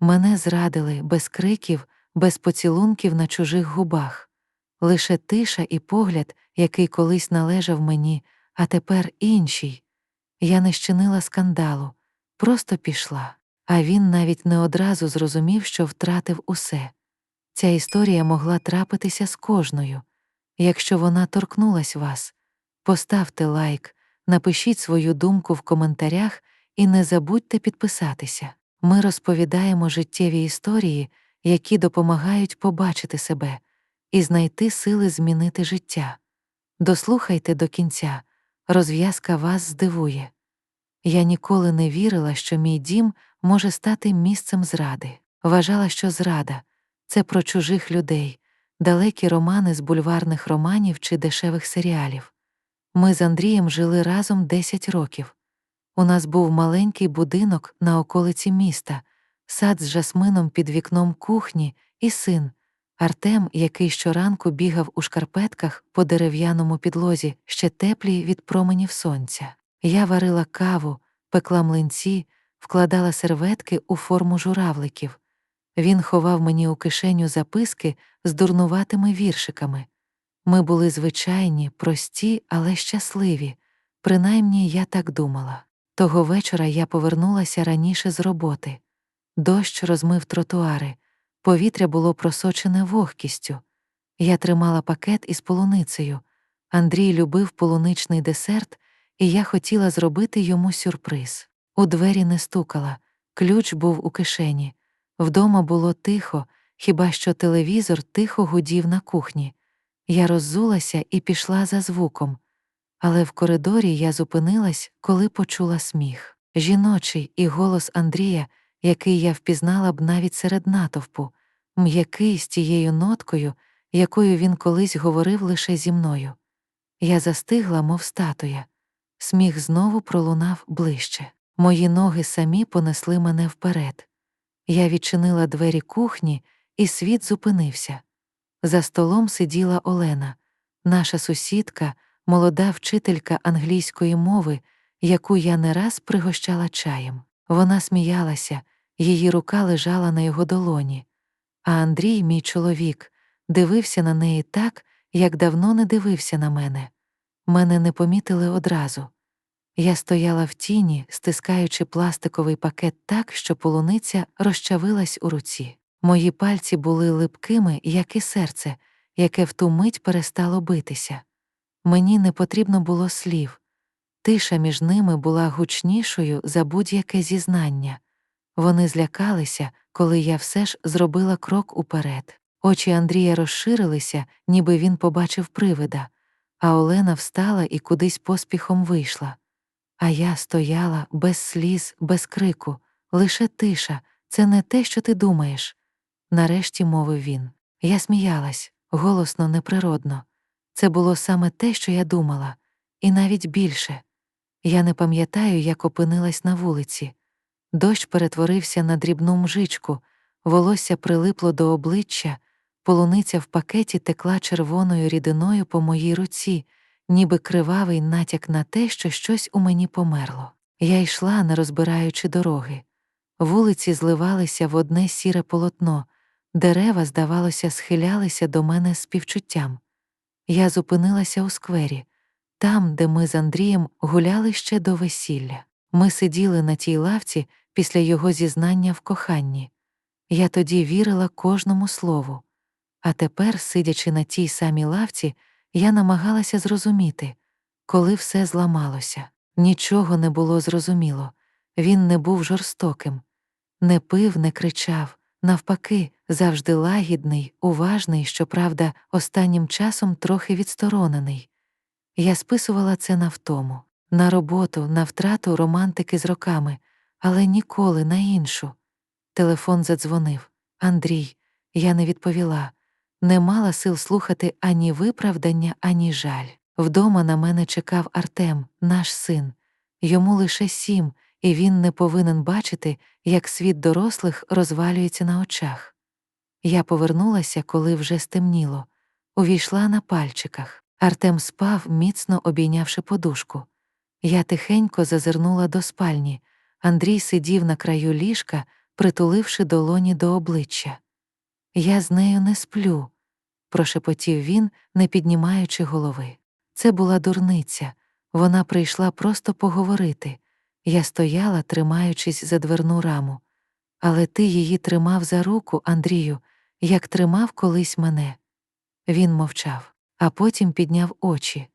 Мене зрадили без криків, без поцілунків на чужих губах, лише тиша і погляд, який колись належав мені, а тепер інший. Я не щинила скандалу, просто пішла, а він навіть не одразу зрозумів, що втратив усе. Ця історія могла трапитися з кожною. Якщо вона торкнулась вас, поставте лайк, напишіть свою думку в коментарях і не забудьте підписатися. Ми розповідаємо життєві історії, які допомагають побачити себе і знайти сили змінити життя. Дослухайте до кінця, розв'язка вас здивує. Я ніколи не вірила, що мій дім може стати місцем зради. Вважала, що зрада це про чужих людей, далекі романи з бульварних романів чи дешевих серіалів. Ми з Андрієм жили разом 10 років. У нас був маленький будинок на околиці міста, сад з жасмином під вікном кухні і син, Артем, який щоранку бігав у шкарпетках по дерев'яному підлозі, ще теплі від променів сонця. Я варила каву, пекла млинці, вкладала серветки у форму журавликів. Він ховав мені у кишеню записки з дурнуватими віршиками. Ми були звичайні, прості, але щасливі. Принаймні я так думала. Того вечора я повернулася раніше з роботи. Дощ розмив тротуари, повітря було просочене вогкістю. Я тримала пакет із полуницею. Андрій любив полуничний десерт, і я хотіла зробити йому сюрприз. У двері не стукала, ключ був у кишені. Вдома було тихо, хіба що телевізор тихо гудів на кухні. Я роззулася і пішла за звуком. Але в коридорі я зупинилась, коли почула сміх. Жіночий і голос Андрія, який я впізнала б навіть серед натовпу, м'який з тією ноткою, якою він колись говорив лише зі мною. Я застигла, мов статуя. Сміх знову пролунав ближче. Мої ноги самі понесли мене вперед. Я відчинила двері кухні, і світ зупинився. За столом сиділа Олена, наша сусідка, молода вчителька англійської мови, яку я не раз пригощала чаєм. Вона сміялася, її рука лежала на його долоні. А Андрій, мій чоловік, дивився на неї так, як давно не дивився на мене. Мене не помітили одразу. Я стояла в тіні, стискаючи пластиковий пакет так, що полуниця розчавилась у руці. Мої пальці були липкими, як і серце, яке в ту мить перестало битися. Мені не потрібно було слів. Тиша між ними була гучнішою за будь-яке зізнання. Вони злякалися, коли я все ж зробила крок уперед. Очі Андрія розширилися, ніби він побачив привида, а Олена встала і кудись поспіхом вийшла. А я стояла без сліз, без крику, лише тиша, це не те, що ти думаєш. Нарешті мовив він. Я сміялась, голосно, неприродно. Це було саме те, що я думала, і навіть більше. Я не пам'ятаю, як опинилась на вулиці. Дощ перетворився на дрібну мжичку, волосся прилипло до обличчя, полуниця в пакеті текла червоною рідиною по моїй руці, ніби кривавий натяк на те, що щось у мені померло. Я йшла, не розбираючи дороги. Вулиці зливалися в одне сіре полотно, дерева, здавалося, схилялися до мене співчуттям. Я зупинилася у сквері, там, де ми з Андрієм гуляли ще до весілля. Ми сиділи на тій лавці після його зізнання в коханні. Я тоді вірила кожному слову. А тепер, сидячи на тій самій лавці, я намагалася зрозуміти, коли все зламалося. Нічого не було зрозуміло. Він не був жорстоким, не пив, не кричав, навпаки, завжди лагідний, уважний, щоправда, останнім часом трохи відсторонений. Я списувала це на втому, на роботу, на втрату романтики з роками, але ніколи на іншу. Телефон задзвонив. Андрій, я не відповіла, не мала сил слухати ані виправдання, ані жаль. Вдома на мене чекав Артем, наш син. Йому лише сім, і він не повинен бачити, як світ дорослих розвалюється на очах. Я повернулася, коли вже стемніло, увійшла на пальчиках. Артем спав, міцно обійнявши подушку. Я тихенько зазирнула до спальні. Андрій сидів на краю ліжка, притуливши долоні до обличчя. Я з нею не сплю, прошепотів він, не піднімаючи голови. Це була дурниця. Вона прийшла просто поговорити. Я стояла, тримаючись за дверну раму. Але ти її тримав за руку, Андрію, як тримав колись мене. Він мовчав, а потім підняв очі.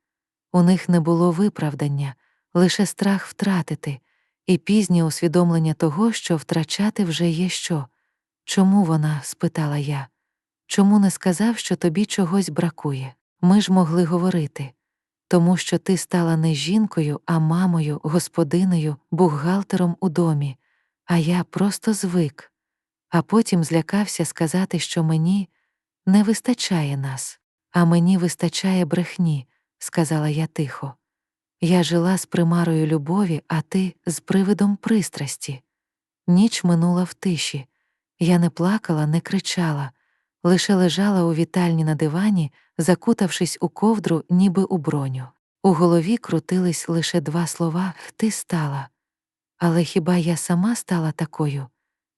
У них не було виправдання, лише страх втратити, і пізнє усвідомлення того, що втрачати вже є що. Чому вона? спитала я. Чому не сказав, що тобі чогось бракує? Ми ж могли говорити. Тому що ти стала не жінкою, а мамою, господиною, бухгалтером у домі, а я просто звик. А потім злякався сказати, що мені не вистачає нас, а мені вистачає брехні, сказала я тихо. Я жила з примарою любові, а ти з привидом пристрасті. Ніч минула в тиші. Я не плакала, не кричала, лише лежала у вітальні на дивані, закутавшись у ковдру, ніби у броню. У голові крутились лише два слова Ти стала. Але хіба я сама стала такою?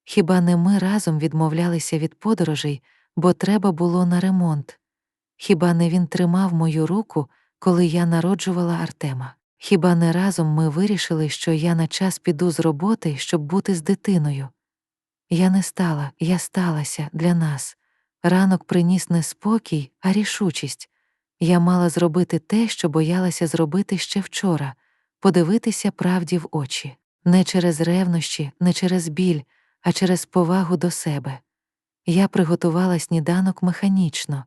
Хіба не ми разом відмовлялися від подорожей, бо треба було на ремонт? Хіба не він тримав мою руку, коли я народжувала Артема? Хіба не разом ми вирішили, що я на час піду з роботи, щоб бути з дитиною? Я не стала, я сталася для нас. Ранок приніс не спокій, а рішучість. Я мала зробити те, що боялася зробити ще вчора, подивитися правді в очі, не через ревнощі, не через біль, а через повагу до себе. Я приготувала сніданок механічно.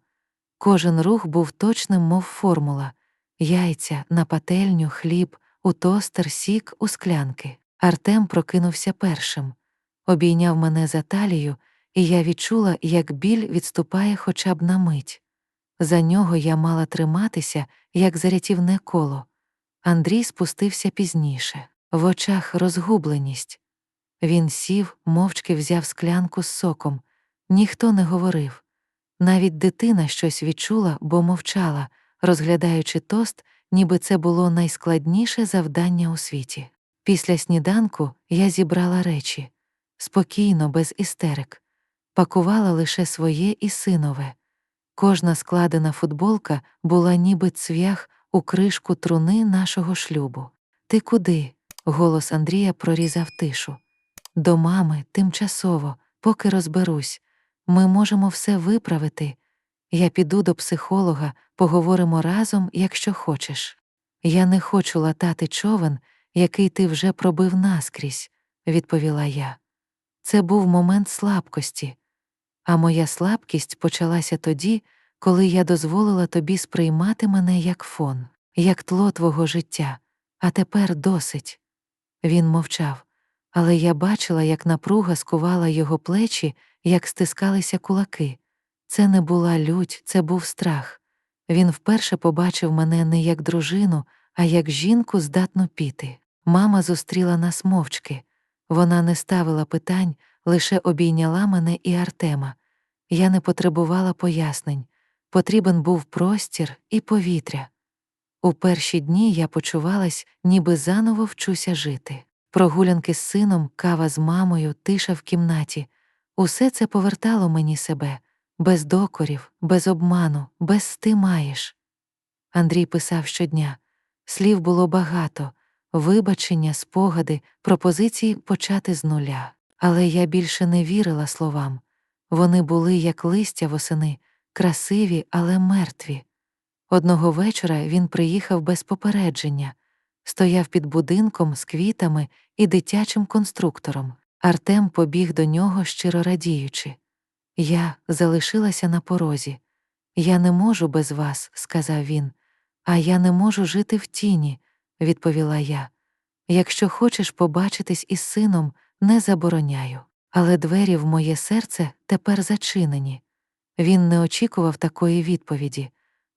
Кожен рух був точним, мов формула яйця на пательню, хліб, у тостер, сік, у склянки. Артем прокинувся першим, обійняв мене за талію, і я відчула, як біль відступає хоча б на мить. За нього я мала триматися, як за рятівне коло. Андрій спустився пізніше, в очах розгубленість. Він сів, мовчки взяв склянку з соком. Ніхто не говорив. Навіть дитина щось відчула, бо мовчала, розглядаючи тост, ніби це було найскладніше завдання у світі. Після сніданку я зібрала речі спокійно, без істерик, пакувала лише своє і синове. Кожна складена футболка була ніби цвях у кришку труни нашого шлюбу. Ти куди? Голос Андрія прорізав тишу. До мами, тимчасово, поки розберусь. Ми можемо все виправити. Я піду до психолога, поговоримо разом, якщо хочеш. Я не хочу латати човен, який ти вже пробив наскрізь, відповіла я. Це був момент слабкості, а моя слабкість почалася тоді, коли я дозволила тобі сприймати мене як фон, як тло твого життя, а тепер досить. Він мовчав, але я бачила, як напруга скувала його плечі, як стискалися кулаки. Це не була лють, це був страх. Він вперше побачив мене не як дружину, а як жінку здатну піти. Мама зустріла нас мовчки. Вона не ставила питань, лише обійняла мене і Артема. Я не потребувала пояснень. Потрібен був простір і повітря. У перші дні я почувалась, ніби заново вчуся жити. Прогулянки з сином, кава з мамою, тиша в кімнаті. Усе це повертало мені себе, без докорів, без обману, без ти маєш. Андрій писав щодня. Слів було багато, вибачення, спогади, пропозиції почати з нуля. Але я більше не вірила словам. Вони були, як листя восени, красиві, але мертві. Одного вечора він приїхав без попередження, стояв під будинком з квітами і дитячим конструктором. Артем побіг до нього, щиро радіючи. Я залишилася на порозі. Я не можу без вас, сказав він, а я не можу жити в тіні, відповіла я. Якщо хочеш побачитись із сином, не забороняю. Але двері в моє серце тепер зачинені. Він не очікував такої відповіді.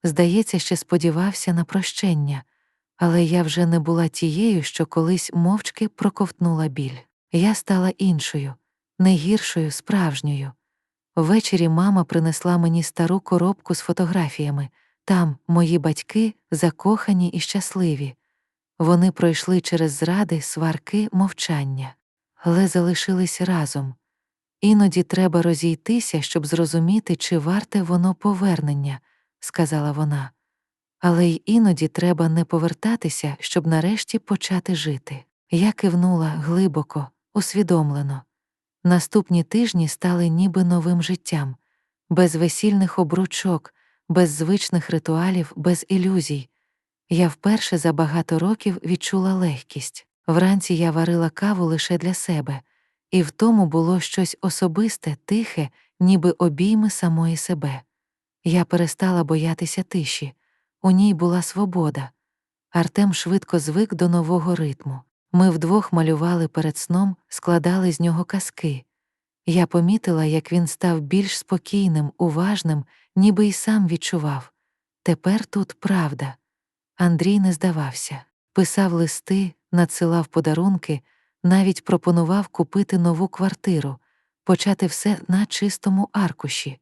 Здається, ще сподівався на прощення, але я вже не була тією, що колись мовчки проковтнула біль. Я стала іншою, не гіршою, справжньою. Ввечері мама принесла мені стару коробку з фотографіями. Там мої батьки закохані і щасливі. Вони пройшли через зради, сварки, мовчання, але залишились разом. Іноді треба розійтися, щоб зрозуміти, чи варте воно повернення, сказала вона. Але й іноді треба не повертатися, щоб нарешті почати жити. Я кивнула глибоко, усвідомлено. Наступні тижні стали ніби новим життям, без весільних обручок, без звичних ритуалів, без ілюзій. Я вперше за багато років відчула легкість. Вранці я варила каву лише для себе, і в тому було щось особисте, тихе, ніби обійми самої себе. Я перестала боятися тиші, у ній була свобода. Артем швидко звик до нового ритму. Ми вдвох малювали перед сном, складали з нього казки. Я помітила, як він став більш спокійним, уважним, ніби й сам відчував. Тепер тут правда. Андрій не здавався, писав листи, надсилав подарунки, навіть пропонував купити нову квартиру, почати все на чистому аркуші.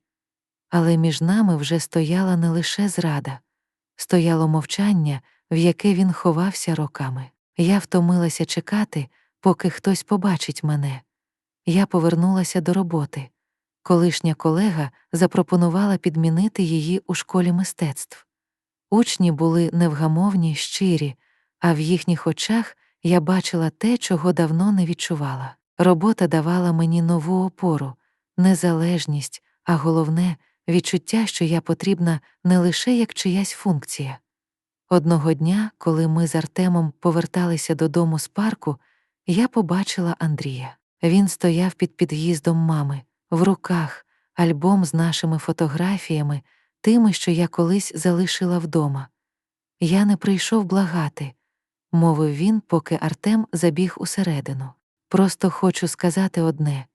Але між нами вже стояла не лише зрада, стояло мовчання, в яке він ховався роками. Я втомилася чекати, поки хтось побачить мене. Я повернулася до роботи. Колишня колега запропонувала підмінити її у школі мистецтв. Учні були невгамовні, щирі, а в їхніх очах я бачила те, чого давно не відчувала. Робота давала мені нову опору, незалежність, а головне відчуття, що я потрібна не лише як чиясь функція. Одного дня, коли ми з Артемом поверталися додому з парку, я побачила Андрія. Він стояв під під'їздом мами, в руках, альбом з нашими фотографіями, тими, що я колись залишила вдома. Я не прийшов благати, мовив він, поки Артем забіг усередину. Просто хочу сказати одне.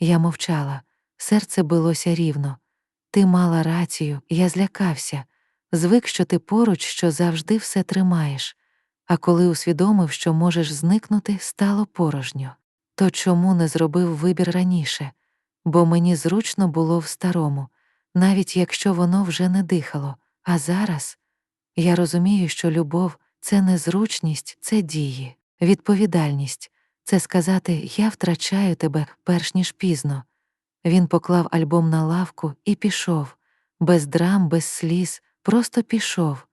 Я мовчала, серце билося рівно. Ти мала рацію, я злякався, звик, що ти поруч, що завжди все тримаєш, а коли усвідомив, що можеш зникнути, стало порожньо. То чому не зробив вибір раніше? Бо мені зручно було в старому, навіть якщо воно вже не дихало. А зараз я розумію, що любов це не зручність, це дії, відповідальність, це сказати я втрачаю тебе перш ніж пізно. Він поклав альбом на лавку і пішов, без драм, без сліз, просто пішов.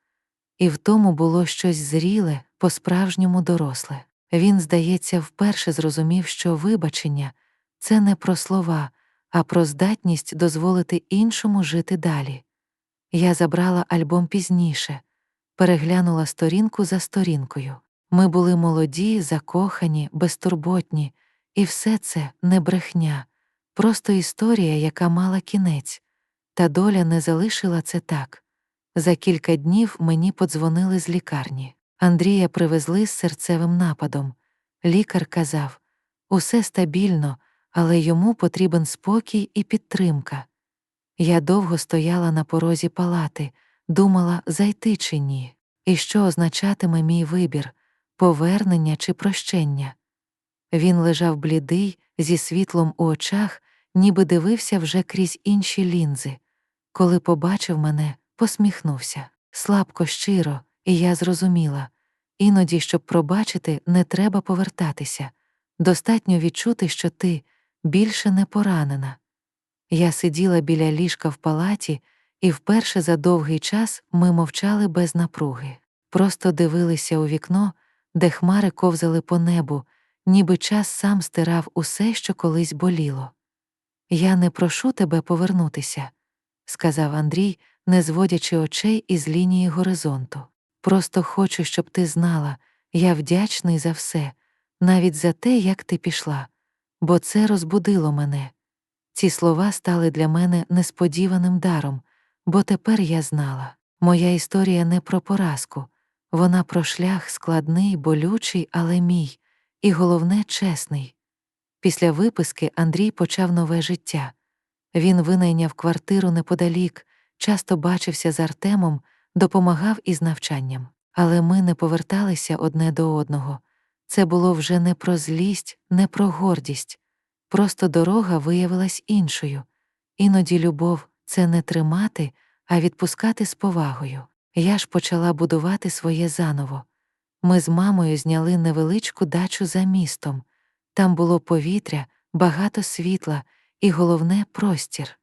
І в тому було щось зріле, по-справжньому доросле. Він, здається, вперше зрозумів, що вибачення це не про слова, а про здатність дозволити іншому жити далі. Я забрала альбом пізніше, переглянула сторінку за сторінкою. Ми були молоді, закохані, безтурботні, і все це не брехня, просто історія, яка мала кінець, та доля не залишила це так. За кілька днів мені подзвонили з лікарні. Андрія привезли з серцевим нападом. Лікар казав усе стабільно, але йому потрібен спокій і підтримка. Я довго стояла на порозі палати, думала, зайти чи ні, і що означатиме мій вибір повернення чи прощення. Він лежав блідий, зі світлом у очах, ніби дивився вже крізь інші лінзи. Коли побачив мене, посміхнувся слабко, щиро, і я зрозуміла іноді, щоб пробачити, не треба повертатися. Достатньо відчути, що ти більше не поранена. Я сиділа біля ліжка в палаті, і вперше за довгий час ми мовчали без напруги, просто дивилися у вікно, де хмари ковзали по небу, ніби час сам стирав усе, що колись боліло. Я не прошу тебе повернутися, сказав Андрій, не зводячи очей із лінії горизонту. Просто хочу, щоб ти знала, я вдячний за все, навіть за те, як ти пішла, бо це розбудило мене. Ці слова стали для мене несподіваним даром, бо тепер я знала, моя історія не про поразку, вона про шлях складний, болючий, але мій, і головне, чесний. Після виписки Андрій почав нове життя. Він винайняв квартиру неподалік, часто бачився з Артемом, допомагав із навчанням. Але ми не поверталися одне до одного. Це було вже не про злість, не про гордість. Просто дорога виявилась іншою. Іноді любов це не тримати, а відпускати з повагою. Я ж почала будувати своє заново. Ми з мамою зняли невеличку дачу за містом. Там було повітря, багато світла, і головне простір.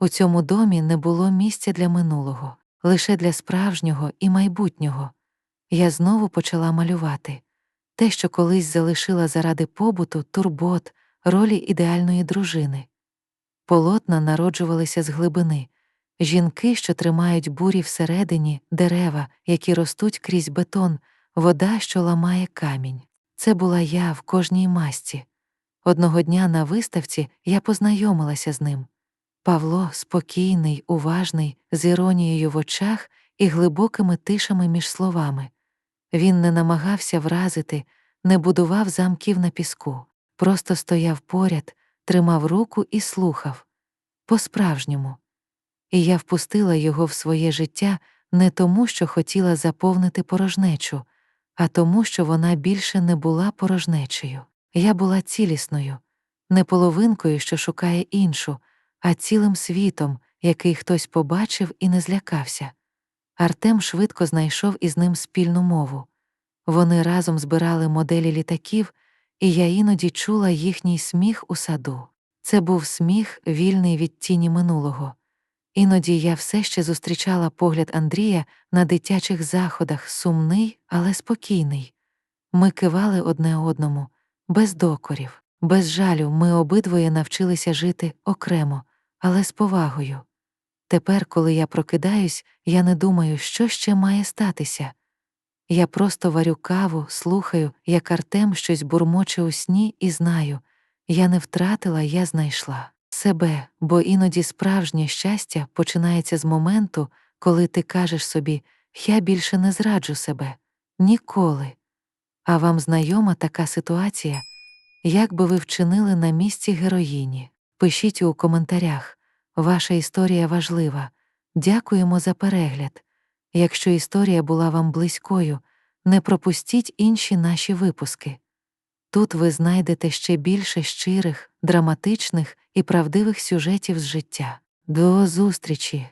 У цьому домі не було місця для минулого, лише для справжнього і майбутнього. Я знову почала малювати те, що колись залишила заради побуту, турбот, ролі ідеальної дружини. Полотна народжувалися з глибини, жінки, що тримають бурі всередині, дерева, які ростуть крізь бетон, вода, що ламає камінь. Це була я в кожній масці. Одного дня на виставці я познайомилася з ним. Павло спокійний, уважний, з іронією в очах і глибокими тишами між словами. Він не намагався вразити, не будував замків на піску, просто стояв поряд, тримав руку і слухав по-справжньому. І я впустила його в своє життя не тому, що хотіла заповнити порожнечу, а тому, що вона більше не була порожнечею. Я була цілісною, не половинкою, що шукає іншу, а цілим світом, який хтось побачив і не злякався. Артем швидко знайшов із ним спільну мову. Вони разом збирали моделі літаків, і я іноді чула їхній сміх у саду. Це був сміх, вільний від тіні минулого. Іноді я все ще зустрічала погляд Андрія на дитячих заходах, сумний, але спокійний. Ми кивали одне одному, без докорів, без жалю ми обидвоє навчилися жити окремо, але з повагою. Тепер, коли я прокидаюсь, я не думаю, що ще має статися. Я просто варю каву, слухаю, як Артем щось бурмоче у сні, і знаю я не втратила, я знайшла себе, бо іноді справжнє щастя починається з моменту, коли ти кажеш собі Я більше не зраджу себе ніколи. А вам знайома така ситуація, як би ви вчинили на місці героїні? Пишіть у коментарях. Ваша історія важлива. Дякуємо за перегляд. Якщо історія була вам близькою, не пропустіть інші наші випуски. Тут ви знайдете ще більше щирих, драматичних і правдивих сюжетів з життя. До зустрічі!